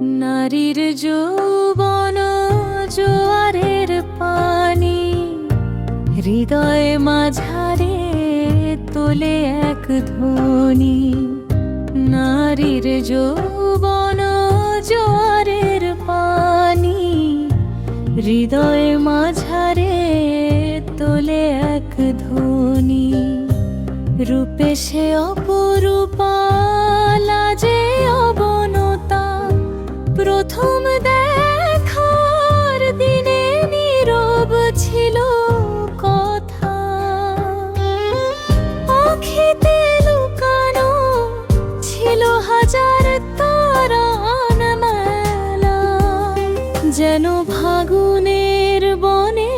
নারীর যৌবন জোয়ারের পানি, হৃদয় মাঝারে তোলে এক ধ্বনি। নারীর যৌবন জোয়ারের পানি, হৃদয় মাঝারে তোলে এক ধ্বনি। রূপে সে অপরূপা ফাগুনের বনে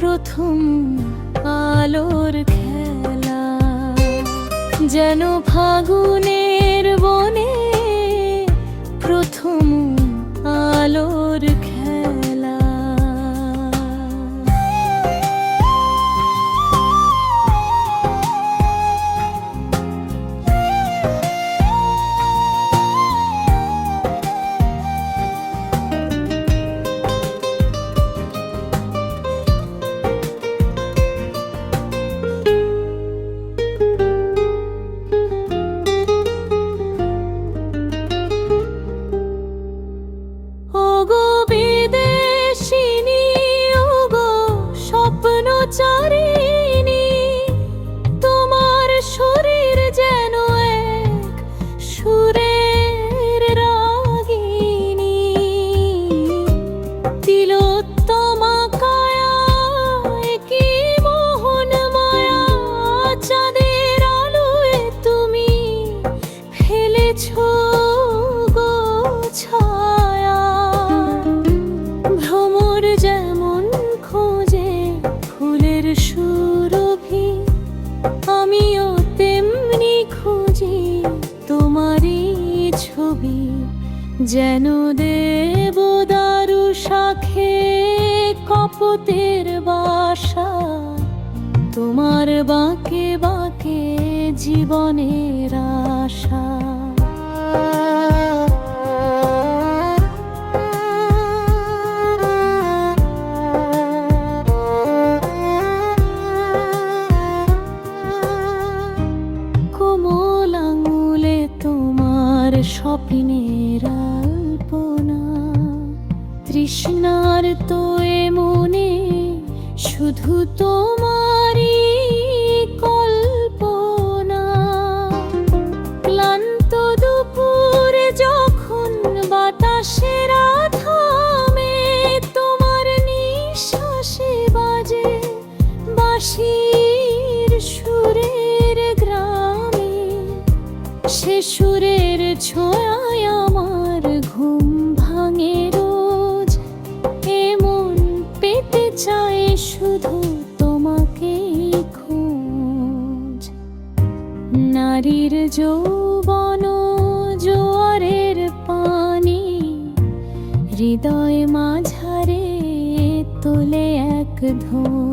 প্রথম আলোর খেলা। যেন ফাগুনের বনে প্রথম আলোর খেলা। তিলোত্তমা কায়া মায়া? আলোয় তুমি যেমন খোঁজে ফুলের সুরভি, আমিও তেমনি খুঁজি তোমারই ছবি, যেন দেবদারু শাখে কপতের বাসা তোমার বাঁকে বাঁকে জীবনের আশা। কোমল আঙুলে তোমার স্বপ্নের তৃষ্ণার তো মনে, শুধু তোমারই কল্পনা। ক্লান্ত দুপুরে যখন বাতাসের থামে তোমার নিঃশ্বাসে বাজে বাঁশির সুরের গ্রামে, সে সুরের ছোঁয়ায় আমার ঘুম ভাঙে নারীর যৌবন জোয়ারের পানি হৃদয় মাঝারে তোলে এক ধন